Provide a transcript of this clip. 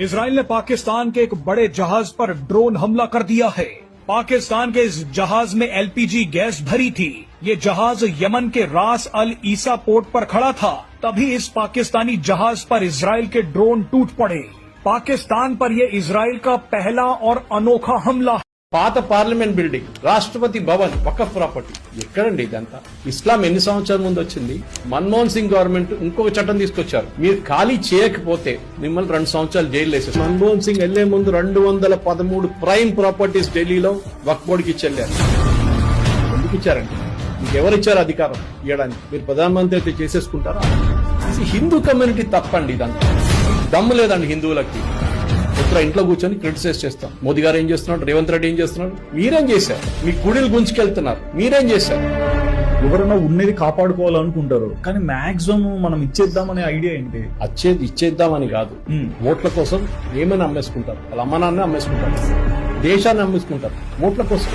Israel ने पाकिस्तान के एक बड़े जहाज़ पर ड्रोन हमला कर दिया है। पाकिस्तान के इस जहाज़ में एलपीजी गैस भरी थी। ये जहाज़ यमन के रास अल ईसा पोर्ट पर खड़ा था। तभी इस पाकिस्तानी जहाज़ पर इसराइल के ड्रोन टूट पड़े। पाकिस्तान पर यह इसराइल का पहला और अनोखा हमला పాత parliament building Rashtrapati Bhavan Waqf property. ఎక్కడండి ఇదంతా? ఇస్లాం ఎన్ని సంవత్సరాల ముందు వచ్చింది? మన్మోహన్ సింగ్ గవర్నమెంట్ ఇంకొక చట్టం తీసుకొచ్చారు. మీరు ఖాళీ చేయకపోతే మిమ్మల్ని రెండు సంవత్సరాలు జైలు వేసారు మన్మోహన్ సింగ్ వెళ్ళే ముందు రెండు వందల పదమూడు ప్రైమ్ ప్రాపర్టీస్ ఢిల్లీలో వక్ బోర్డుకి ఇచ్చెళ్ళారు. ఎందుకు ఇచ్చారండి? మీకు ఎవరిచ్చారు అధికారం? ఇవ్వడానికి. మీరు ప్రధానమంత్రి అయితే చేసేసుకుంటారా? హిందూ కమ్యూనిటీ తప్పండి ఇదంతా. దమ్ము లేదండి హిందువులకి. ఉత్తర ఇంట్లో కూర్చొని క్రిటిసైజ్ చేస్తాం. మోదీ గారు ఏం చేస్తున్నాడు? రేవంత్ రెడ్డి ఏం చేస్తున్నాడు? మీరేం చేశారు? మీ గుడిలు గుంజుకెళ్తున్నారు. మీరేం చేశారు? ఎవరైనా ఉన్నది కాపాడుకోవాలనుకుంటారు. కానీ మాక్సిమం మనం ఇచ్చేద్దామనే ఐడియా ఏంటి? అచ్చేది ఇచ్చేద్దామని కాదు. ఓట్ల కోసం ఏమైనా అమ్మేసుకుంటారు. వాళ్ళ అమ్మ నాన్న అమ్మేసుకుంటారు. దేశాన్ని అమ్మేసుకుంటారు. ఓట్ల కోసం.